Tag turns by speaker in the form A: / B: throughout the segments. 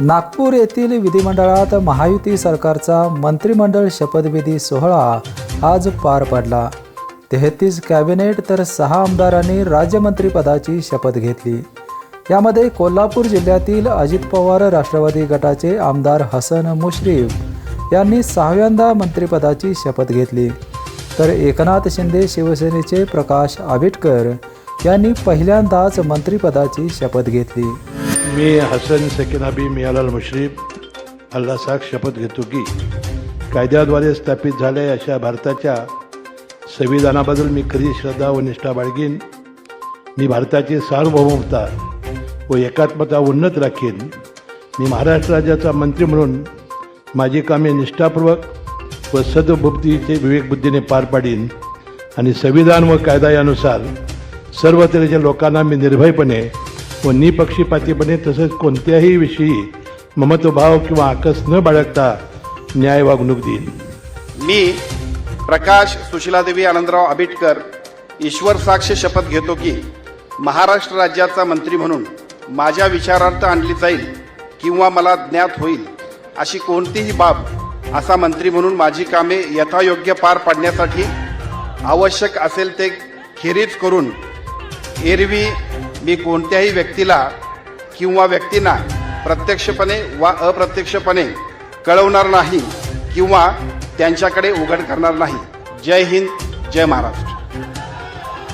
A: नागपूर येथील विधिमंडळात महायुती सरकारचा मंत्रिमंडळ शपथविधी सोहळा आज पार पडला. तेहतीस कॅबिनेट तर सहा आमदारांनी राज्यमंत्रीपदाची शपथ घेतली. यामध्ये कोल्हापूर जिल्ह्यातील अजित पवार राष्ट्रवादी गटाचे आमदार हसन मुश्रीफ यांनी सहाव्यांदा मंत्रिपदाची शपथ घेतली. तर एकनाथ शिंदे शिवसेनेचे प्रकाश आबिटकर यांनी पहिल्यांदाच मंत्रिपदाची शपथ घेतली.
B: मी हसन सकिनाबी मियालाल मुश्रीफ अल्लासाक शपथ घेतो की कायद्याद्वारे स्थापित झाले अशा भारताच्या संविधानाबद्दल मी खरी श्रद्धा व निष्ठा बाळगीन. मी भारताची सार्वभौमता व एकात्मता उन्नत राखीन. मी महाराष्ट्र राज्याचा मंत्री म्हणून माझी कामे निष्ठापूर्वक व सद्भुक्तीचे विवेकबुद्धीने पार पाडीन आणि संविधान व कायदा यानुसार सर्व तऱ्हेच्या लोकांना मी निर्भयपणे व निपक्षपातीपणे तसेच कोणत्याही विषयी ममत्वभाव किंवा आकस न बाळगता न्याय वागणूक देईन
C: मी प्रकाश सुशीलादेवी आनंदराव आबिटकर ईश्वर साक्ष शपथ घेतो की महाराष्ट्र राज्याचा मंत्री म्हणून माझ्या विचारार्थ आणली जाईल किंवा मला ज्ञात होईल अशी कोणतीही बाब असा मंत्री म्हणून माझी कामे यथायोग्य पार पाडण्यासाठी आवश्यक असेल ते खेरीज करून एरवी मी कोणत्याही व्यक्तीला किंवा व्यक्तींना प्रत्यक्षपणे वा अप्रत्यक्षपणे कळवणार नाही किंवा त्यांच्याकडे उघड करणार नाही. जय हिंद जय महाराष्ट्र.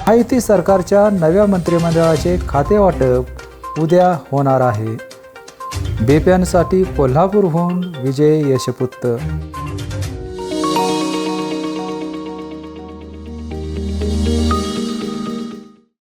A: माहिती सरकारच्या नव्या मंत्रिमंडळाचे खातेवाटप उद्या होणार आहे. बेप्यांसाठी कोल्हापूरहून विजय यशपुत्त.